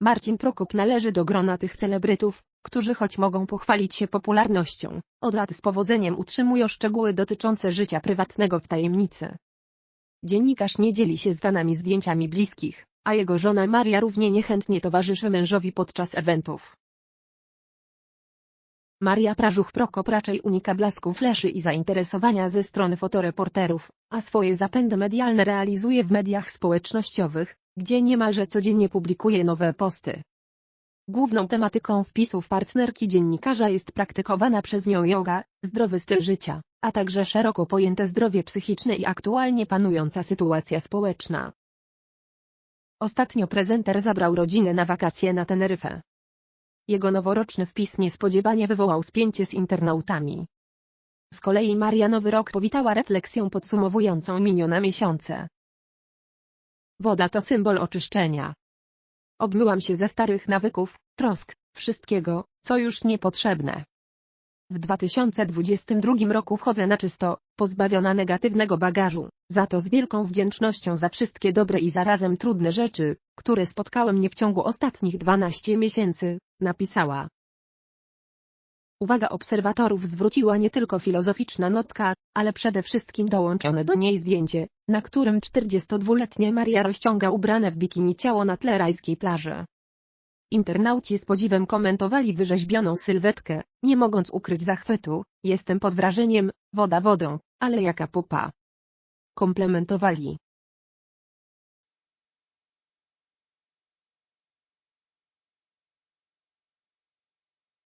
Marcin Prokop należy do grona tych celebrytów, którzy choć mogą pochwalić się popularnością, od lat z powodzeniem utrzymują szczegóły dotyczące życia prywatnego w tajemnicy. Dziennikarz nie dzieli się z fanami zdjęciami bliskich, a jego żona Maria równie niechętnie towarzyszy mężowi podczas eventów. Maria Prażuch-Prokop raczej unika blasku fleszy i zainteresowania ze strony fotoreporterów, a swoje zapędy medialne realizuje w mediach społecznościowych, gdzie niemalże codziennie publikuje nowe posty. Główną tematyką wpisów partnerki dziennikarza jest praktykowana przez nią yoga, zdrowy styl życia, a także szeroko pojęte zdrowie psychiczne i aktualnie panująca sytuacja społeczna. Ostatnio prezenter zabrał rodzinę na wakacje na Teneryfę. Jego noworoczny wpis niespodziewanie wywołał spięcie z internautami. Z kolei Maria Nowy Rok powitała refleksją podsumowującą minione miesiące. Woda to symbol oczyszczenia. Obmyłam się ze starych nawyków, trosk, wszystkiego, co już niepotrzebne. W 2022 roku wchodzę na czysto, pozbawiona negatywnego bagażu, za to z wielką wdzięcznością za wszystkie dobre i zarazem trudne rzeczy, które spotkały mnie w ciągu ostatnich 12 miesięcy, napisała. Uwaga obserwatorów zwróciła nie tylko filozoficzna notka, ale przede wszystkim dołączone do niej zdjęcie, na którym 42-letnia Maria rozciąga ubrane w bikini ciało na tle rajskiej plaży. Internauci z podziwem komentowali wyrzeźbioną sylwetkę, nie mogąc ukryć zachwytu, jestem pod wrażeniem, woda wodą, ale jaka pupa. Komplementowali,